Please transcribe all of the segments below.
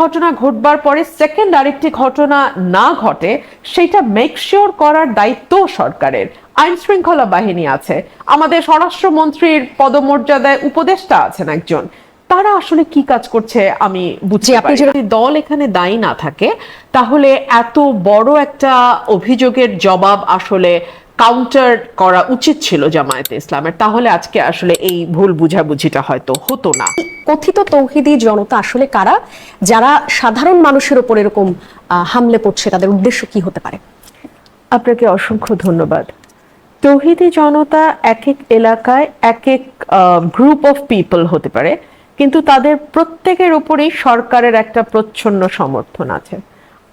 ঘটনা ঘটবার পরে সেকেন্ড আরেকটি ঘটনা না ঘটে সেটা মেক শিওর করার দায়িত্ব সরকারের। আইন শৃঙ্খলা বাহিনী আছে। আমাদের স্বরাষ্ট্রমন্ত্রীর পদমর্যাদায় উপদেষ্টা আছেন একজন। তারা আসলে কি কাজ করছে আমি বুঝছি আপনি যদি দল এখানে দায়ী না থাকে তাহলে এত বড় একটা অভিযোগের জবাব আসলে কাউন্টার করা উচিত ছিল জামায়াতে ইসলামের। তাহলে আজকে আসলে এই ভুল বুঝাবুঝিটা হয়তো হতো না। কথিত তৌহিদি জনতা আসলে কারা? যারা সাধারণ মানুষের উপর এরকম হামলে পড়ছে তাদের উদ্দেশ্য কি হতে পারে? আপনাকে অসংখ্য ধন্যবাদ। তৌহিদি জনতা এক এক এলাকায় এক এক গ্রুপ অফ পিপল হতে পারে কিন্তু তাদের প্রত্যেকের উপরেই সরকারের একটা প্রচ্ছন্ন সমর্থন আছে।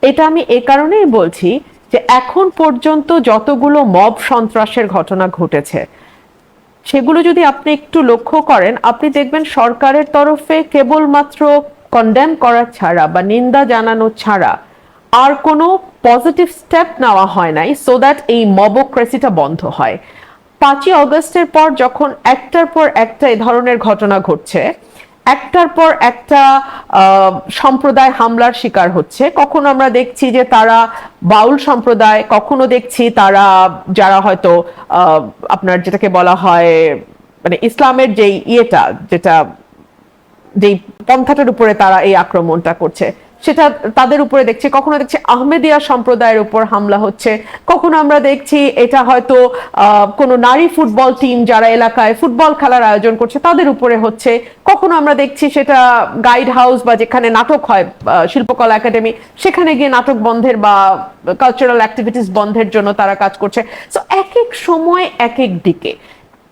এটা আমি এ কারণেই বলছি যে এখন পর্যন্ত যতগুলো মব সন্ত্রাসের ঘটনা ঘটেছে, সেগুলো যদি আপনি একটু লক্ষ্য করেন, আপনি দেখবেন সরকারের তরফে কেবলমাত্র কন্ডেম করা ছাড়া বা নিন্দা জানানো ছাড়া আর কোনো পজিটিভ স্টেপ নেওয়া হয় নাই সো দ্যাট এই মবোক্রেসিটা বন্ধ হয়। পাঁচই অগস্টের পর যখন একটার পর একটা এ ধরনের ঘটনা ঘটছে একটার পর একটা সম্প্রদায় হামলার শিকার হচ্ছে। কখনো আমরা দেখছি যে তারা বাউল সম্প্রদায়, কখনো দেখছি তারা যারা হয়তো আপনার যেটাকে বলা হয় মানে ইসলামের যেই ইয়েটা, যেটা, যেই পন্থাটার উপরে তারা এই আক্রমণটা করছে। সেটা তাদের উপরে দেখছি, কখনো দেখছি আহমেদিয়া সম্প্রদায়ের উপর হামলা হচ্ছে, কখনো আমরা দেখছি এটা হয়তো কোনো নারী ফুটবল টিম যারা এলাকায় ফুটবল খেলার আয়োজন করছে তাদের উপরে হচ্ছে, কখনো আমরা দেখছি সেটা গাইড হাউস বা যেখানে নাটক হয় শিল্পকলা একাডেমি সেখানে গিয়ে নাটক বন্ধের বা কালচারাল অ্যাক্টিভিটিস বন্ধের জন্য তারা কাজ করছে। সো এক এক সময় এক এক দিকে।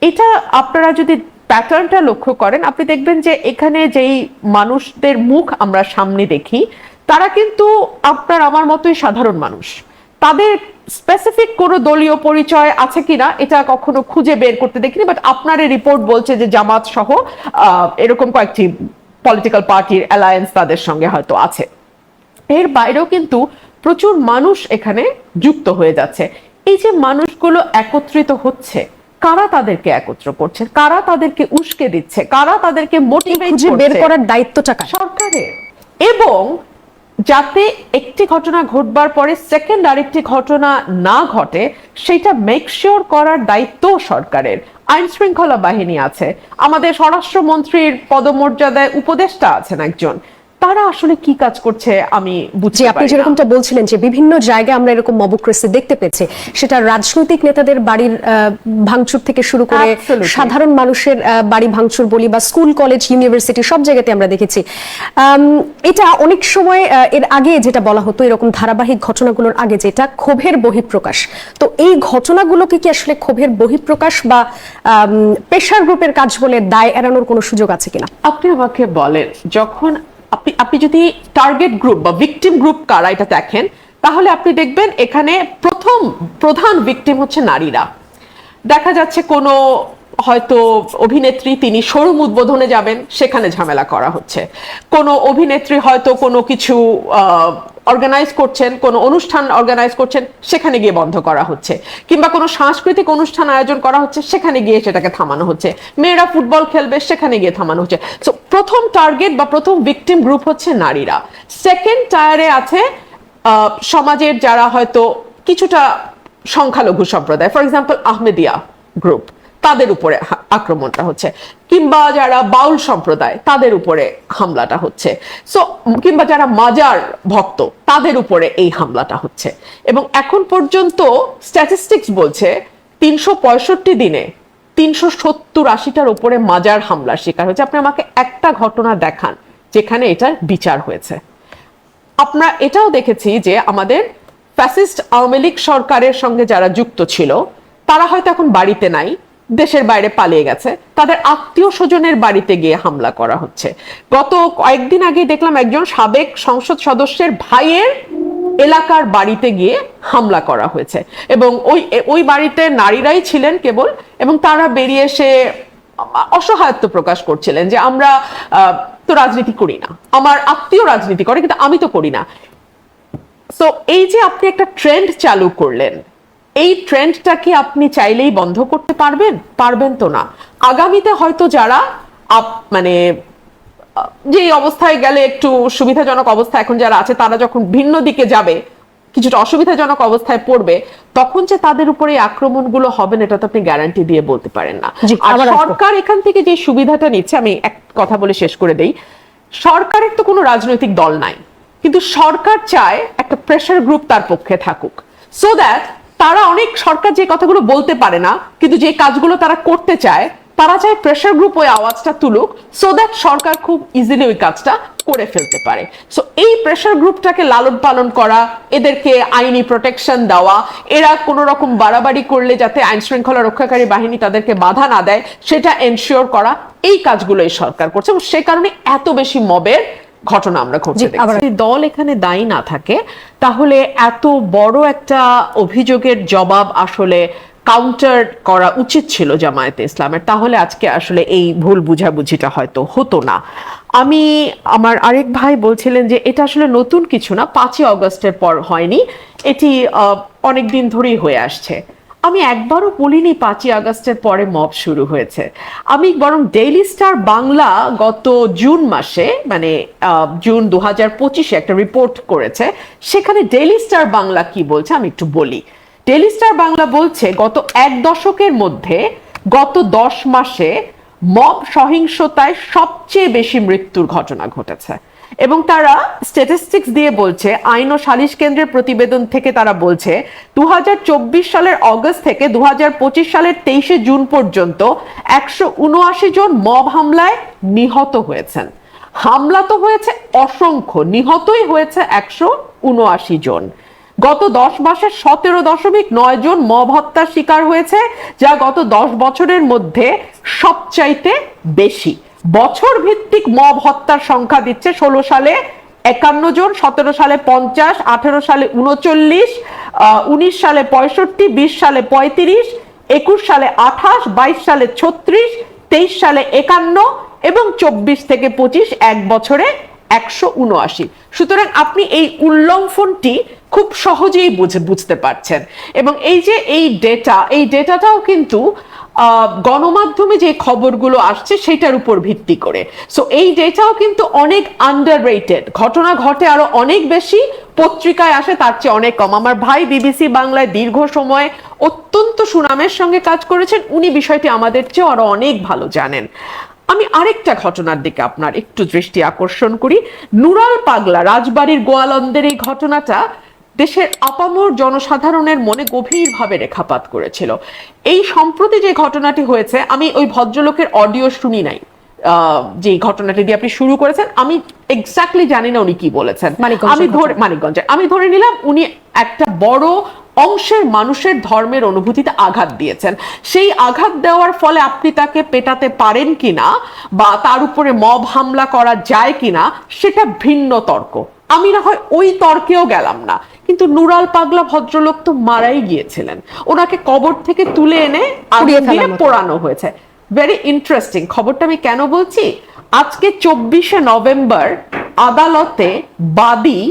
এটা আপনারা যদি প্যাটার্নটা লক্ষ্য করেন, আপনি দেখবেন যে এখানে যেই মানুষদের মুখ আমরা সামনে দেখি, তারা কিন্তু আপনার আমার মতোই সাধারণ মানুষ। তাদের স্পেসিফিক কোনো দলীয় পরিচয় আছে কিনা, এটা কখনো খুঁজে বের করতে দেখিনি বাট আপনার রিপোর্ট বলছে যে জামাত সহ এরকম কয়েকটি পলিটিক্যাল পার্টির অ্যালায়েন্স তাদের সঙ্গে হয়তো আছে। এর বাইরেও কিন্তু প্রচুর মানুষ এখানে যুক্ত হয়ে যাচ্ছে। এই যে মানুষগুলো একত্রিত হচ্ছে কারা তাদেরকে একত্র করছে? কারা তাদেরকে উস্কে দিচ্ছে? কারা তাদেরকে মোটিভেট বের করার দায়িত্বটা কার? সরকারের। এবং যাতে একটি ঘটনা ঘটবার পরে সেকেন্ড আরেকটি ঘটনা না ঘটে সেটা মেক শিওর করার দায়িত্ব সরকারের। আইন শৃঙ্খলা বাহিনী আছে। আমাদের স্বরাষ্ট্রমন্ত্রীর পদমর্যাদায় উপদেষ্টা আছেন একজন। তারা আসলে কি কাজ করছে আমি বুঝছি আপনি যেরকমটা বলছিলেন যে বিভিন্ন জায়গায় আমরা এরকম মবক্রেসি দেখতে পেয়েছি সেটা রাজনৈতিক নেতাদের বাড়ির ভাঙচুর থেকে শুরু করে সাধারণ মানুষের বাড়ি ভাঙচুর বলি বা স্কুল কলেজ ইউনিভার্সিটি সব জায়গাতে আমরা দেখেছি। এটা অনেক সময় এর আগে যেটা বলা হতো এরকম ধারাবাহিক ঘটনাগুলোর আগে যেটা ক্ষোভের বহিঃপ্রকাশ। তো এই ঘটনাগুলোকে কি আসলে ক্ষোভের বহিঃপ্রকাশ বা পেশার গ্রুপের কাজ বলে দায় এড়ানোর কোনো সুযোগ আছে কিনা? আপনি আমাকে বলেন যখন আপনি আপনি যদি টার্গেট গ্রুপ বা ভিকটিম গ্রুপ কারা এটা দেখেন, তাহলে আপনি দেখবেন এখানে প্রথম, প্রধান ভিকটিম হচ্ছে নারীরা। দেখা যাচ্ছে কোনো হয়তো অভিনেত্রী তিনি শোরুম উদ্বোধনে যাবেন, সেখানে ঝামেলা করা হচ্ছে। কোনো অভিনেত্রী হয়তো কোনো কিছু অর্গানাইজ করছেন, কোনো অনুষ্ঠান অর্গানাইজ করছেন, সেখানে গিয়ে বন্ধ করা হচ্ছে। কিংবা কোনো সাংস্কৃতিক অনুষ্ঠান আয়োজন করা হচ্ছে, সেখানে গিয়ে সেটাকে থামানো হচ্ছে। মেয়েরা ফুটবল খেলবে, সেখানে গিয়ে থামানো হচ্ছে। সো প্রথম টার্গেট বা প্রথম ভিকটিম গ্রুপ হচ্ছে নারীরা। সেকেন্ড টায়ারে আছে সমাজের যারা হয়তো কিছুটা সংখ্যালঘু সম্প্রদায়। ফর এক্সাম্পল আহমেদিয়া গ্রুপ তাদের উপরে আক্রমণটা হচ্ছে। কিংবা যারা বাউল সম্প্রদায়, তাদের উপরে হামলাটা হচ্ছে। সো কিংবা যারা মাজার ভক্ত, তাদের উপরে এই হামলাটা হচ্ছে। এবং এখন পর্যন্ত স্ট্যাটিস্টিক্স বলছে তিনশো পঁয়ষট্টি দিনে তিনশো সত্তর আশিটার উপরে মাজার হামলার শিকার হয়েছে। আপনি আমাকে একটা ঘটনা দেখান যেখানে এটার বিচার হয়েছে। আমরা এটাও দেখেছি যে আমাদের ফ্যাসিস্ট আওয়ামী লীগ সরকারের সঙ্গে যারা যুক্ত ছিল, তারা হয়তো এখন বাড়িতে নাই। দেশের বাইরে পালিয়ে গেছে। তাদের আত্মীয় স্বজনের বাড়িতে গিয়ে হামলা করা হচ্ছে। গত কয়েকদিন আগে দেখলাম একজন সাবেক সংসদ সদস্যের ভাইয়ের এলাকার বাড়িতে গিয়ে হামলা করা হয়েছে এবং ওই ওই বাড়িতে নারীরাই ছিলেন কেবল এবং তারা বেরিয়ে এসে অসহায়ত্ব প্রকাশ করছিলেন যে আমরা তো রাজনীতি করি না। আমার আত্মীয় রাজনীতি করে, কিন্তু আমি তো করি না। সো এই যে আপনি একটা ট্রেন্ড চালু করলেন এই ট্রেন্ডটা কি আপনি চাইলেই বন্ধ করতে পারবেন পারবেন তো না। আগামীতে হয়তো যারা আপ- মানে যে অবস্থায় গেলে একটু সুবিধাজনক অবস্থা এখন যারা আছে তারা যখন ভিন্ন দিকে যাবে কিছুটা অসুবিধাজনক অবস্থায় পড়বে তখন যে তাদের উপরে আক্রমণগুলো হবে না এটা তো আপনি গ্যারান্টি দিয়ে বলতে পারেন না। আর সরকার এখান থেকে যে সুবিধাটা নিচ্ছে আমি এক কথা বলে শেষ করে দেই সরকারের তো কোনো রাজনৈতিক দল নাই কিন্তু সরকার চায় একটা প্রেশার গ্রুপ তার পক্ষে থাকুক। সো দ্যাট তারা অনেক সরকার যে কথাগুলো বলতে পারে না, কিন্তু যে কাজগুলো তারা করতে চায়, তারা চায় প্রেশার গ্রুপ ওই আওয়াজটা তুলুক সো দ্যাট সরকার খুব ইজিলি ওই কাজটা করে ফেলতে পারে। সো এই প্রেশার গ্রুপটাকে লালন পালন করা, এদেরকে আইনি প্রোটেকশন দেওয়া, এরা কোনো রকম বাড়াবাড়ি করলে যাতে আইন শৃঙ্খলা রক্ষাকারী বাহিনী তাদেরকে বাধা না দেয়, সেটা এনশিওর করা, এই কাজগুলো এই সরকার করছে এবং সে কারণে এত বেশি মবের ঘটনা আমরা দেখছি। যদি দল এখানে দায়ী না থাকে তাহলে এত বড় একটা অভিযোগের জবাব আসলে কাউন্টার করা উচিত ছিল জামায়াতে ইসলামের। তাহলে আজকে আসলে এই ভুল বুঝাবুঝিটা হয়তো হতো না। আমি আমার আরেক ভাই বলছিলেন যে এটা আসলে নতুন কিছু না পাঁচই অগস্টের পর হয়নি। এটি অনেক দিন ধরেই হয়ে আসছে। আমি একবারও বলিনি পাঁচই আগস্টের পরে মব শুরু হয়েছে। আমি বরং ডেইলি স্টার বাংলা গত জুন মাসে মানে জুন দু হাজার পঁচিশে একটা রিপোর্ট করেছে। সেখানে ডেইলি স্টার বাংলা কি বলছে আমি একটু বলি। ডেইলি স্টার বাংলা বলছে, গত এক দশকের মধ্যে গত দশ মাসে মব সহিংসতায় সবচেয়ে বেশি মৃত্যুর ঘটনা ঘটেছে। এবং তারা স্ট্যাটিস্টিক্স দিয়ে বলছে, আইন ও সালিশ কেন্দ্রের প্রতিবেদন থেকে তারা বলছে দুই হাজার চব্বিশ সালের অগস্ট থেকে দুহাজার পঁচিশ সালের তেইশে জুন পর্যন্ত একশো উনআশি জন মব হামলায় নিহত হয়েছেন। হামলা তো হয়েছে অসংখ্য, নিহতই হয়েছে একশো উনআশি জন। গত দশ মাসে সতেরো দশমিক নয় জন মব হত্যার শিকার হয়েছে, যা গত দশ বছরের মধ্যে সবচাইতে বেশি। বছর ভিত্তিক মব হত্যার সংখ্যা দিচ্ছে ষোলো সালে একান্ন জন, সতেরো সালে পঞ্চাশ, আঠেরো সালে উনচল্লিশ উনিশ সালে পঁয়ষট্টি, বিশ সালে পঁয়ত্রিশ, একুশ সালে আঠাশ, বাইশ সালে ছত্রিশ, তেইশ সালে একান্ন এবং চব্বিশ থেকে পঁচিশ এক বছরে একশো উনআশি। সুতরাং আপনি এই উল্লম্ফনটি খুব সহজেই বুঝে, বুঝতে পারছেন। এবং এই যে এই ডেটা এই ডেটাটাও কিন্তু গণমাধ্যমে যে খবরগুলো আসছে সেটার উপর ভিত্তি করে। সো এই ডেটাও কিন্তু অনেক আন্ডার রেটেড ঘটনা ঘটে আরও অনেক বেশি, পত্রিকায় আসে তার চেয়ে অনেক কম। আমার ভাই বিবিসি বাংলায় দীর্ঘ সময় অত্যন্ত সুনামের সঙ্গে কাজ করেছেন, উনি বিষয়টি আমাদের চেয়ে আরও অনেক ভালো জানেন। আমি আরেকটা ঘটনার দিকে আপনার একটু দৃষ্টি আকর্ষণ করি। নুরাল পাগলা, রাজবাড়ির গোয়ালন্দের এই ঘটনাটা দেশের আপামর জনসাধারণের মনে গভীরভাবে রেখাপাত করেছিল। এই সম্প্রতি যে ঘটনাটি হয়েছে আমি ওই ভদ্রলোকের অডিও শুনি নাই। যে ঘটনাটি দিয়ে আপনি শুরু করেছেন আমি এক্স্যাক্টলি জানি না উনি কি বলেছেন। আমি ধরে। মানিকগঞ্জে আমি ধরে নিলাম উনি একটা বড় অংশের মানুষের ধর্মের অনুভূতিতে আঘাত দিয়েছেন। সেই আঘাত দেওয়ার ফলে আপনি তাকে পেটাতে পারেন কিনা বা তার উপরে মব হামলা করা যায় কিনা সেটা ভিন্ন তর্ক। আমি না হয় ওই তর্কেও গেলাম না। কিন্তু নুরাল পাগলা ভদ্রলোক তো মারাই গিয়েছিলেন। ওনাকে কবর থেকে তুলে এনে দিয়ে পোড়ানো হয়েছে। ভেরি ইন্টারেস্টিং খবরটা আমি কেন বলছি? আজকে চব্বিশে নভেম্বর আদালতে বাদী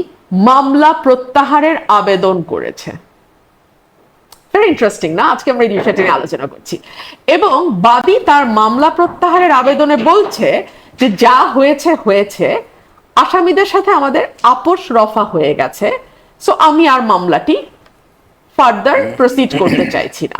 মামলা প্রত্যাহারের আবেদন করেছে। ভেরি ইন্টারেস্টিং না? আজকে আমরা এই বিষয়টা নিয়ে আলোচনা করছি। এবং বাদী তার মামলা প্রত্যাহারের আবেদনে বলছে যে যা হয়েছে হয়েছে। আসামিদের সাথে আমাদের আপোষ রফা হয়ে গেছে। সো আমি আর মামলাটি ফার্দার প্রসিড করতে চাইছি না।